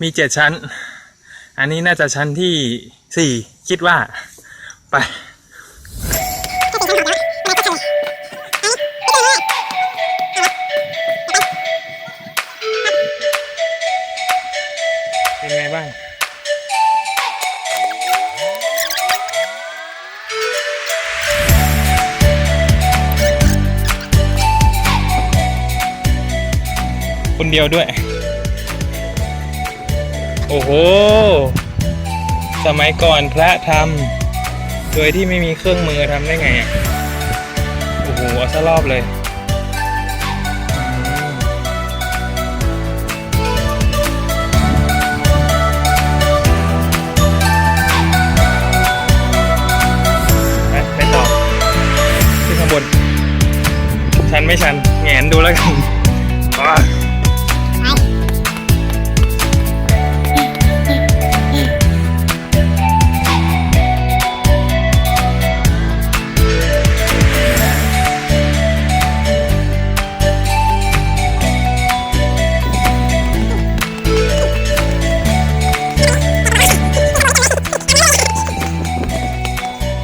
มีเจ็ดชั้น อันนี้น่าจะชั้นที่สี่คิดว่า ไป คนเดียวด้วย โอ้โห สมัยก่อนพระทำโดยที่ไม่มีเครื่องมือทำได้ไงอะ โอ้โหเอาซะรอบเลยไปต่อขึ้นข้างบนชันไม่ชันแงนดูแล้วกัน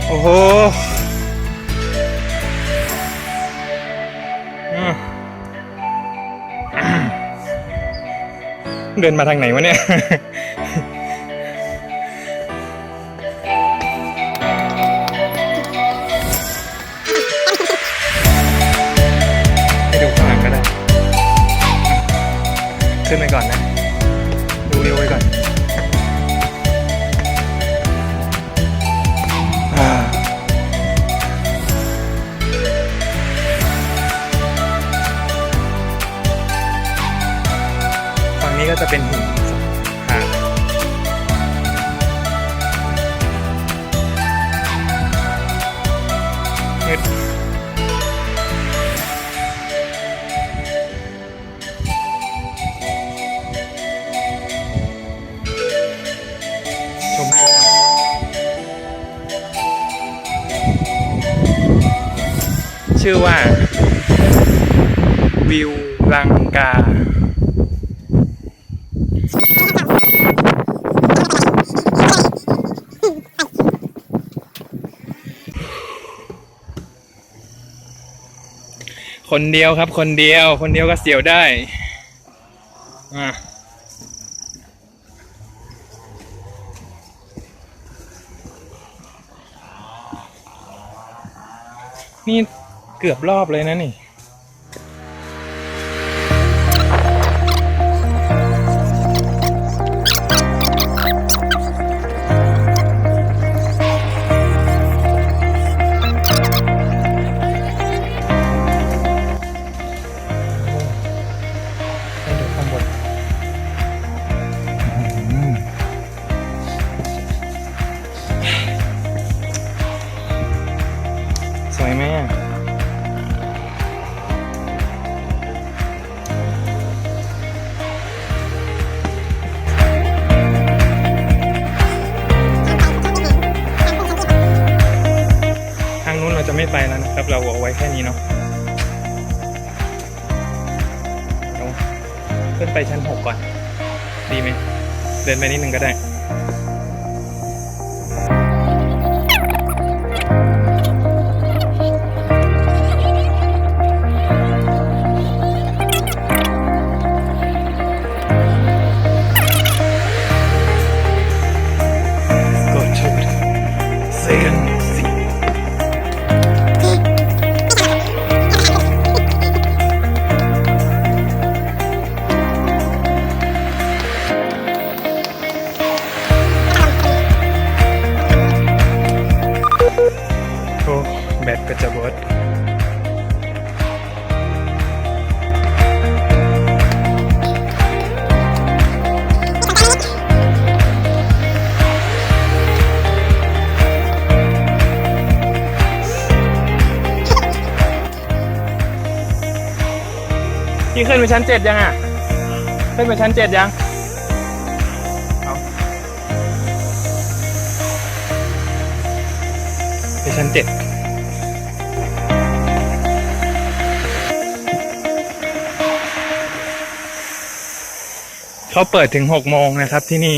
โอ้โหเดินมาทางไหนวะเนี่ยให้ดูข้างหลังก็ได้ ขึ้นไปก่อนนะ มืดชมชื่อว่า วิวลังกา คนเดียวครับ คนเดียว คนเดียวก็เสียวได้อะนี่เกือบรอบเลยนะนี่ ไม่ไปแล้วนะครับ เราเอาไว้แค่นี้เนาะเดี๋ยวขึ้นไปชั้นหกก่อน ดีไหม เดินไปนิดนึงก็ได้ Go บตก็จะเบิดพี่ขึ้นไปชั้นเจ็ดยังอะ ขึ้นไปชั้นเจ็ดยังเอาไปชั้นเจ็ด เขาเปิดถึงหกโมงนะครับที่นี่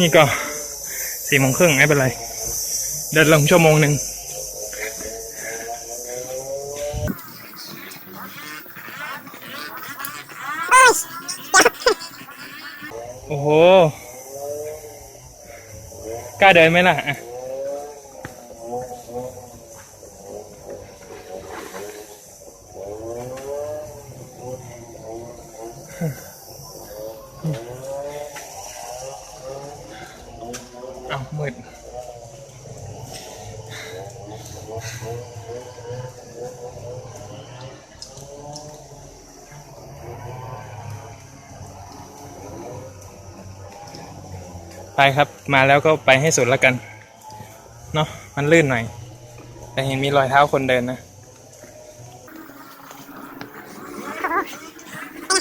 นี่ก็สี่โมงครึ่งไม่เป็นไร เดินลงชั่วโมงหนึ่งโอ้โหกล้าเดินไหมล่ะอะเอามืด ไปครับมาแล้วก็ไปให้สุดแล้วกัน เนาะมันลื่นหน่อย แต่เห็นมีรอยเท้าคนเดินนะ พ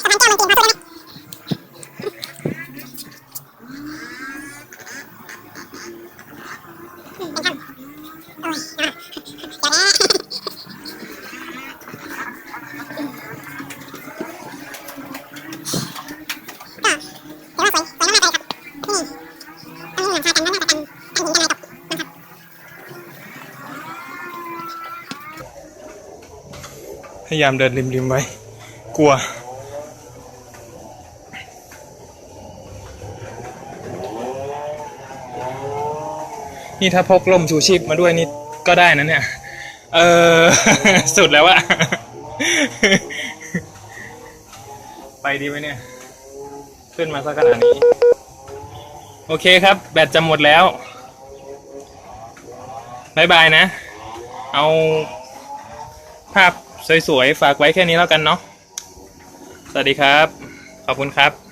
ยายามเดินริมๆไว้ กลัว นี่ถ้าพกล่มชูชีพมาด้วยนี่ก็ได้นะเนี่ย เออ สุดแล้วอะไปดีไหมเนี่ย ขึ้นมาสักขนาดนี้ โอเคครับ แบตจะหมดแล้วบายบายนะ เอาภาพ สวยๆ ฝากไว้แค่นี้แล้วกันเนาะ สวัสดีครับ ขอบคุณครับ